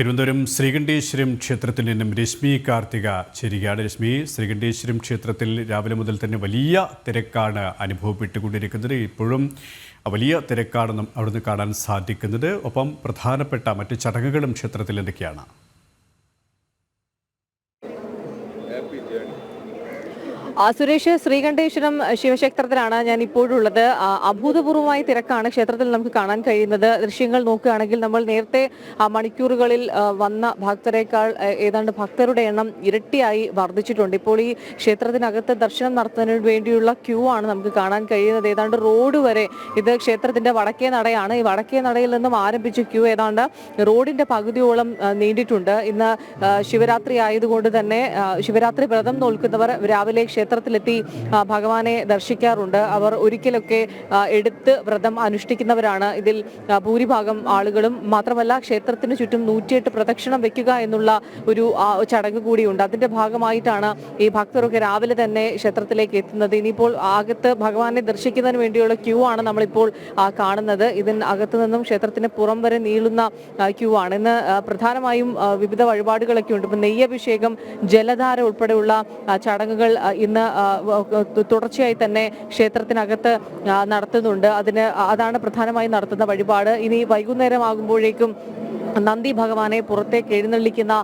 തിരുവനന്തപുരം ശ്രീകണ്ഠേശ്വരം ക്ഷേത്രത്തിൽ നിന്നും രശ്മി കാർത്തിക ചേരുകയാണ്. രശ്മി ശ്രീകണ്ഠേശ്വരം ക്ഷേത്രത്തിൽ രാവിലെ മുതൽ തന്നെ വലിയ തിരക്കാണ് അനുഭവപ്പെട്ടുകൊണ്ടിരിക്കുന്നത്. ഇപ്പോഴും വലിയ തിരക്കാണ് അവിടുന്ന് കാണാൻ സാധിക്കുന്നത്. ഒപ്പം പ്രധാനപ്പെട്ട മറ്റ് ചടങ്ങുകളും ക്ഷേത്രത്തിൽ എന്തൊക്കെയാണ്? സുരേഷ് ശ്രീകണ്ഠേശ്വരം ശിവക്ഷേത്രത്തിലാണ് ഞാൻ ഇപ്പോഴുള്ളത്. അഭൂതപൂർവമായ തിരക്കാണ് ക്ഷേത്രത്തിൽ നമുക്ക് കാണാൻ കഴിയുന്നത്. ദൃശ്യങ്ങൾ നോക്കുകയാണെങ്കിൽ നമ്മൾ നേരത്തെ മണിക്കൂറുകളിൽ വന്ന ഭക്തരെക്കാൾ ഏതാണ്ട് ഭക്തരുടെ എണ്ണം ഇരട്ടിയായി വർദ്ധിച്ചിട്ടുണ്ട്. ഇപ്പോൾ ഈ ക്ഷേത്രത്തിനകത്ത് ദർശനം നടത്തുന്നതിന് വേണ്ടിയുള്ള ക്യൂ ആണ് നമുക്ക് കാണാൻ കഴിയുന്നത്. ഏതാണ്ട് റോഡ് വരെ ഇത് ക്ഷേത്രത്തിന്റെ വടക്കേ നടയാണ്. ഈ വടക്കേ നടയിൽ നിന്നും ആരംഭിച്ച ക്യൂ ഏതാണ്ട് റോഡിന്റെ പകുതിയോളം നീണ്ടിട്ടുണ്ട്. ഇന്ന് ശിവരാത്രി ആയതുകൊണ്ട് തന്നെ ശിവരാത്രി വ്രതം നോൽക്കുന്നവർ രാവിലെ ക്ഷേത്രത്തിലെത്തി ഭഗവാനെ ദർശിക്കാറുണ്ട്. അവർ ഒരിക്കലൊക്കെ എടുത്ത് വ്രതം അനുഷ്ഠിക്കുന്നവരാണ്. ഇതിൽ ഭൂരിഭാഗം ആളുകളും മാത്രമല്ല ക്ഷേത്രത്തിന് ചുറ്റും നൂറ്റിയെട്ട് പ്രദക്ഷിണം വെക്കുക എന്നുള്ള ഒരു ചടങ്ങ് കൂടിയുണ്ട്. അതിന്റെ ഭാഗമായിട്ടാണ് ഈ ഭക്തരൊക്കെ രാവിലെ തന്നെ ക്ഷേത്രത്തിലേക്ക് എത്തുന്നത്. ഇനിയിപ്പോൾ അകത്ത് ഭഗവാനെ ദർശിക്കുന്നതിന് വേണ്ടിയുള്ള ക്യൂ ആണ് നമ്മളിപ്പോൾ കാണുന്നത്. ഇതിന് അകത്ത് നിന്നും ക്ഷേത്രത്തിന് പുറം വരെ നീളുന്ന ക്യൂ ആണ്. ഇന്ന് പ്രധാനമായും വിവിധ വഴിപാടുകളൊക്കെ ഉണ്ട്. ഇപ്പം നെയ്യഭിഷേകം ജലധാര ഉൾപ്പെടെയുള്ള ചടങ്ങുകൾ ആ, ഇന്ന് തുടർച്ചയായി തന്നെ ക്ഷേത്രത്തിനകത്ത് നടത്തുന്നുണ്ട്. അതിന് അതാണ് പ്രധാനമായും നടത്തുന്ന വഴിപാട്. ഇനി വൈകുന്നേരം ആകുമ്പോഴേക്കും നന്ദി ഭഗവാനെ പുറത്തേക്ക് എഴുന്നള്ളിക്കുന്ന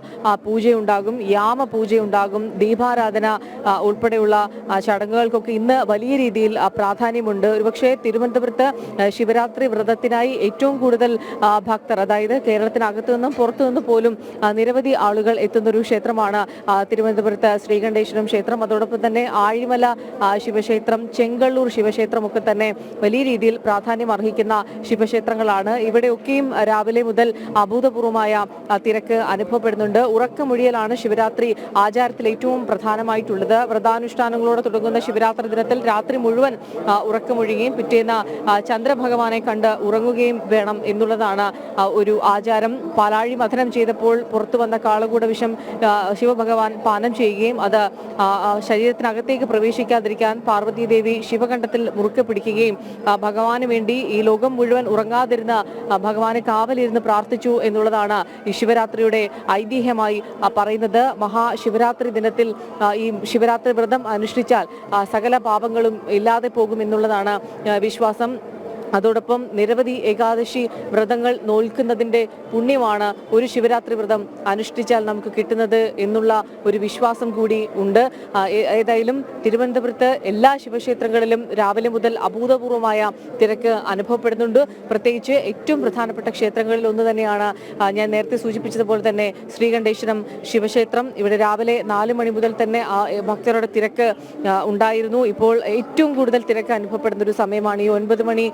പൂജയുണ്ടാകും യാമ പൂജയുണ്ടാകും ദീപാരാധന ഉൾപ്പെടെയുള്ള ചടങ്ങുകൾക്കൊക്കെ ഇന്ന് വലിയ രീതിയിൽ പ്രാധാന്യമുണ്ട്. ഒരുപക്ഷെ തിരുവനന്തപുരത്ത് ശിവരാത്രി വ്രതത്തിനായി ഏറ്റവും കൂടുതൽ ഭക്തർ അതായത് കേരളത്തിനകത്തു നിന്നും പുറത്തു നിന്ന് പോലും നിരവധി ആളുകൾ എത്തുന്ന ഒരു ക്ഷേത്രമാണ് തിരുവനന്തപുരത്ത് ശ്രീകണ്ഠേശ്വരം ക്ഷേത്രം. അതോടൊപ്പം തന്നെ ആഴിമല ശിവക്ഷേത്രം ചെങ്കള്ളൂർ ശിവക്ഷേത്രം ഒക്കെ തന്നെ വലിയ രീതിയിൽ പ്രാധാന്യം അർഹിക്കുന്ന ശിവക്ഷേത്രങ്ങളാണ്. ഇവിടെയൊക്കെയും രാവിലെ മുതൽ അഭൂതപൂർവമായ തിരക്ക് അനുഭവപ്പെടുന്നുണ്ട്. ഉറക്കമൊഴിയലാണ് ശിവരാത്രി ആചാരത്തിൽ ഏറ്റവും പ്രധാനമായിട്ടുള്ളത്. വ്രതാനുഷ്ഠാനങ്ങളോടെ തുടങ്ങുന്ന ശിവരാത്രി ദിനത്തിൽ രാത്രി മുഴുവൻ ഉറക്കമൊഴിയുകയും പിറ്റേന്ന് ചന്ദ്രഭഗവാനെ കണ്ട് ഉറങ്ങുകയും വേണം എന്നുള്ളതാണ് ഒരു ആചാരം. പാലാഴി മഥനം ചെയ്തപ്പോൾ പുറത്തു വന്ന കാളകൂട വിഷം ശിവഭഗവാൻ പാനം ചെയ്യുകയും അത് ശരീരത്തിനകത്തേക്ക് പ്രവേശിക്കാതിരിക്കാൻ പാർവതി ദേവി ശിവകണ്ഠത്തിൽ മുറുക്കെ പിടിക്കുകയും ഭഗവാന് വേണ്ടി ഈ ലോകം മുഴുവൻ ഉറങ്ങാതിരുന്ന ഭഗവാനെ കാവലിരുന്ന് പ്രാർത്ഥിച്ചു എന്നുള്ളതാണ് ഈ ശിവരാത്രിയുടെ ഐതിഹ്യമായി പറയുന്നത്. മഹാശിവരാത്രി ദിനത്തിൽ ഈ ശിവരാത്രി വ്രതം അനുഷ്ഠിച്ചാൽ സകല പാപങ്ങളും ഇല്ലാതെ പോകുമെന്നുള്ളതാണ് വിശ്വാസം. അതോടൊപ്പം നിരവധി ഏകാദശി വ്രതങ്ങൾ നോൽക്കുന്നതിന്റെ പുണ്യമാണ് ഒരു ശിവരാത്രി വ്രതം അനുഷ്ഠിച്ചാൽ നമുക്ക് കിട്ടുന്നത് എന്നുള്ള ഒരു വിശ്വാസം കൂടി ഉണ്ട്. ഏതായാലും തിരുവനന്തപുരത്ത് എല്ലാ ശിവക്ഷേത്രങ്ങളിലും രാവിലെ മുതൽ അഭൂതപൂർവമായ തിരക്ക് അനുഭവപ്പെടുന്നുണ്ട്. പ്രത്യേകിച്ച് ഏറ്റവും പ്രധാനപ്പെട്ട ക്ഷേത്രങ്ങളിൽ ഒന്ന് തന്നെയാണ് ഞാൻ നേരത്തെ സൂചിപ്പിച്ചതുപോലെ തന്നെ ശ്രീകണ്ഠേശ്വരം ശിവക്ഷേത്രം. ഇവിടെ രാവിലെ നാല് മണി മുതൽ തന്നെ ഭക്തരുടെ തിരക്ക് ഉണ്ടായിരുന്നു. ഇപ്പോൾ ഏറ്റവും കൂടുതൽ തിരക്ക് അനുഭവപ്പെടുന്ന ഒരു സമയമാണ് ഈ ഒൻപത് മണി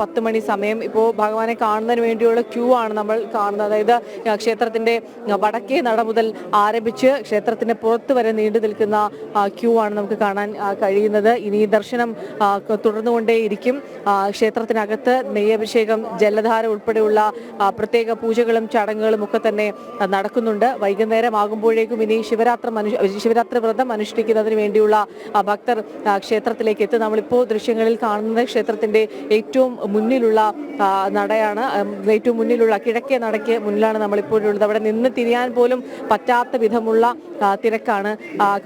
പത്ത് മണി സമയം ഇപ്പോൾ ഭഗവാനെ കാണുന്നതിന് വേണ്ടിയുള്ള ക്യൂ ആണ് നമ്മൾ കാണുന്നത്. അതായത് ക്ഷേത്രത്തിന്റെ വടക്കേ നട മുതൽ ആരംഭിച്ച് ക്ഷേത്രത്തിന് പുറത്ത് വരെ നീണ്ടു നിൽക്കുന്ന ക്യൂ ആണ് നമുക്ക് കാണാൻ കഴിയുന്നത്. ഇനി ദർശനം തുടർന്നുകൊണ്ടേയിരിക്കും. ക്ഷേത്രത്തിനകത്ത് നെയ്യഭിഷേകം ജലധാര ഉൾപ്പെടെയുള്ള പ്രത്യേക പൂജകളും ചടങ്ങുകളും ഒക്കെ തന്നെ നടക്കുന്നുണ്ട്. വൈകുന്നേരം ആകുമ്പോഴേക്കും ഇനി ശിവരാത്രി ശിവരാത്രി വ്രതം അനുഷ്ഠിക്കുന്നതിന് വേണ്ടിയുള്ള ഭക്തർ ക്ഷേത്രത്തിലേക്ക് എത്തും. നമ്മളിപ്പോൾ ദൃശ്യങ്ങളിൽ കാണുന്നത് ക്ഷേത്രത്തിന്റെ ഏറ്റവും മുന്നിലുള്ള നടയാണ്. ഏറ്റവും മുന്നിലുള്ള കിഴക്കേ നടയ്ക്ക് മുന്നിലാണ് നമ്മളിപ്പോഴുള്ളത്. അവിടെ നിന്ന് തിരിയാൻ പോലും പറ്റാത്ത വിധമുള്ള തിരക്കാണ്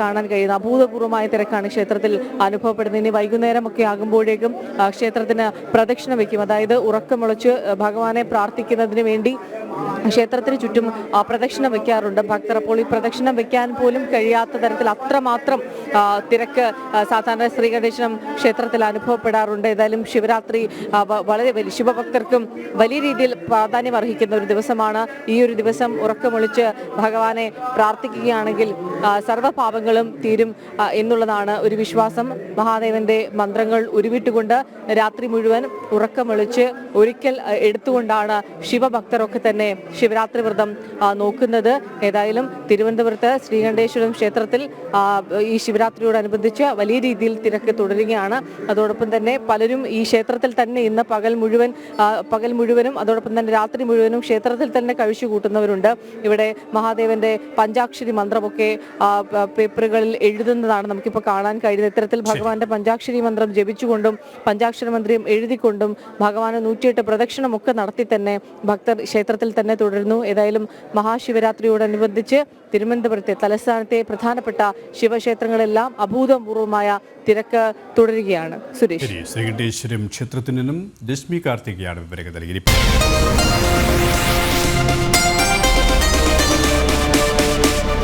കാണാൻ കഴിയുന്നത്. അഭൂതപൂർവമായ തിരക്കാണ് ക്ഷേത്രത്തിൽ അനുഭവപ്പെടുന്നത്. ഇനി വൈകുന്നേരം ഒക്കെ ആകുമ്പോഴേക്കും ക്ഷേത്രത്തിന് പ്രദക്ഷിണ വയ്ക്കും. അതായത് ഉറക്കമുളച്ച് ഭഗവാനെ പ്രാർത്ഥിക്കുന്നതിന് വേണ്ടി ക്ഷേത്രത്തിന് ചുറ്റും പ്രദക്ഷിണം വെക്കാറുണ്ട്. ഭക്തർ അപ്പോൾ ഈ പ്രദക്ഷിണം വെക്കാൻ പോലും കഴിയാത്ത തരത്തിൽ അത്രമാത്രം തിരക്ക് സാധാരണ സാധാരണ ഗണേശനം ക്ഷേത്രത്തിൽ അനുഭവപ്പെടാറുണ്ട്. ഏതായാലും ശിവരാത്രി വളരെ വലിയ ശിവഭക്തർക്കും വലിയ രീതിയിൽ പ്രാധാന്യം അർഹിക്കുന്ന ഒരു ദിവസമാണ്. ഈ ഒരു ദിവസം ഉറക്കമൊളിച്ച് ഭഗവാനെ പ്രാർത്ഥിക്കുകയാണെങ്കിൽ സർവപാപങ്ങളും തീരും എന്നുള്ളതാണ് ഒരു വിശ്വാസം. മഹാദേവന്റെ മന്ത്രങ്ങൾ ഉരുവിട്ടുകൊണ്ട് രാത്രി മുഴുവൻ ഉറക്കമൊളിച്ച് ഒരിക്കൽ എടുത്തുകൊണ്ടാണ് ശിവഭക്തരൊക്കെ തന്നെ ശിവരാത്രി വ്രതം നോക്കുന്നത്. ഏതായാലും തിരുവനന്തപുരത്ത് ശ്രീകണ്ഠേശ്വരം ക്ഷേത്രത്തിൽ ഈ ശിവരാത്രിയോടനുബന്ധിച്ച് വലിയ രീതിയിൽ തിരക്ക് തുടരുകയാണ്. അതോടൊപ്പം തന്നെ പലരും ഈ ക്ഷേത്രത്തിൽ തന്നെ തന്നെ ഇന്ന് പകൽ മുഴുവൻ പകൽ മുഴുവനും അതോടൊപ്പം തന്നെ രാത്രി മുഴുവനും ക്ഷേത്രത്തിൽ തന്നെ കഴിച്ചു കൂട്ടുന്നവരുണ്ട്. ഇവിടെ മഹാദേവന്റെ പഞ്ചാക്ഷരി മന്ത്രമൊക്കെ പേപ്പറുകളിൽ എഴുതുന്നതാണ് നമുക്കിപ്പോൾ കാണാൻ കഴിയുന്നത്. ഇത്തരത്തിൽ ഭഗവാന്റെ പഞ്ചാക്ഷരി മന്ത്രം ജപിച്ചുകൊണ്ടും പഞ്ചാക്ഷര മന്ത്രം എഴുതിക്കൊണ്ടും ഭഗവാന് നൂറ്റിയെട്ട് പ്രദക്ഷിണമൊക്കെ നടത്തി തന്നെ ഭക്തർ ക്ഷേത്രത്തിൽ തന്നെ തുടരുന്നു. ഏതായാലും മഹാശിവരാത്രിയോടനുബന്ധിച്ച് തിരുവനന്തപുരത്തെ തലസ്ഥാനത്തെ പ്രധാനപ്പെട്ട ശിവക്ഷേത്രങ്ങളെല്ലാം അഭൂതപൂർവമായ തിരക്ക് തുടരുകയാണ്. സുരേഷ്. ക്ഷേത്രത്തിൽ നിന്നും രശ്മി കാർത്തികയാണ് വിവരങ്ങൾ നൽകി